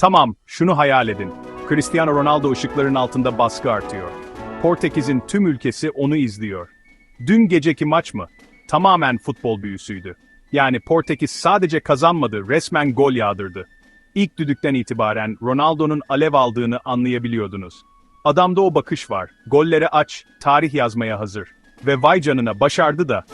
Tamam, şunu hayal edin. Cristiano Ronaldo ışıkların altında baskı artıyor. Portekiz'in tüm ülkesi onu izliyor. Dün geceki maç mı? Tamamen futbol büyüsüydü. Yani Portekiz sadece kazanmadı, resmen gol yağdırdı. İlk düdükten itibaren Ronaldo'nun alev aldığını anlayabiliyordunuz. Adamda o bakış var. Gollere aç, tarih yazmaya hazır. Ve vay canına başardı da.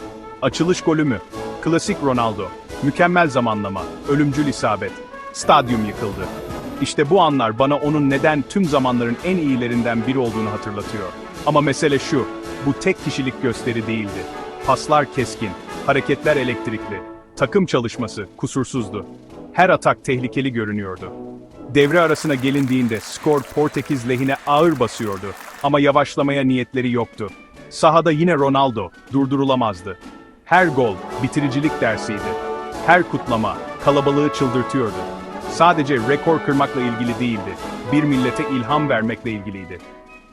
Açılış golü mü? Klasik Ronaldo. Mükemmel zamanlama, ölümcül isabet. Stadyum yıkıldı. İşte bu anlar bana onun neden tüm zamanların en iyilerinden biri olduğunu hatırlatıyor. Ama mesele şu, bu tek kişilik gösteri değildi. Paslar keskin, hareketler elektrikli, takım çalışması kusursuzdu. Her atak tehlikeli görünüyordu. Devre arasına gelindiğinde skor Portekiz lehine ağır basıyordu ama yavaşlamaya niyetleri yoktu. Sahada yine Ronaldo durdurulamazdı. Her gol bitiricilik dersiydi. Her kutlama kalabalığı çıldırtıyordu. Sadece rekor kırmakla ilgili değildi. Bir millete ilham vermekle ilgiliydi.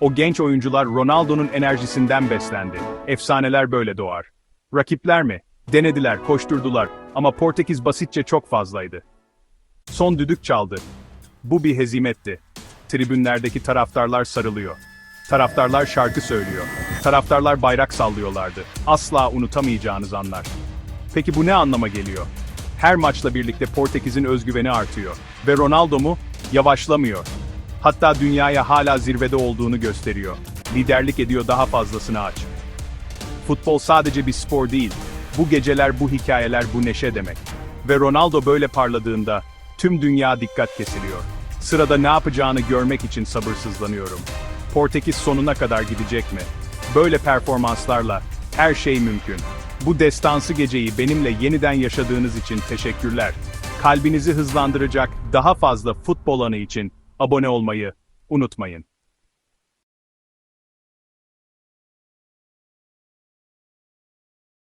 O genç oyuncular Ronaldo'nun enerjisinden beslendi. Efsaneler böyle doğar. Rakipler mi? Denediler, koşturdular ama Portekiz basitçe çok fazlaydı. Son düdük çaldı. Bu bir hezimetti. Tribünlerdeki taraftarlar sarılıyor. Taraftarlar şarkı söylüyor. Taraftarlar bayrak sallıyorlardı. Asla unutamayacağınız anlar. Peki bu ne anlama geliyor? Her maçla birlikte Portekiz'in özgüveni artıyor. Ve Ronaldo mu? Yavaşlamıyor. Hatta dünyaya hala zirvede olduğunu gösteriyor. Liderlik ediyor daha fazlasını aç. Futbol sadece bir spor değil. Bu geceler, bu hikayeler, bu neşe demek. Ve Ronaldo böyle parladığında tüm dünya dikkat kesiliyor. Sırada ne yapacağını görmek için sabırsızlanıyorum. Portekiz sonuna kadar gidecek mi? Böyle performanslarla her şey mümkün. Bu destansı geceyi benimle yeniden yaşadığınız için teşekkürler. Kalbinizi hızlandıracak daha fazla futbol anı için abone olmayı unutmayın.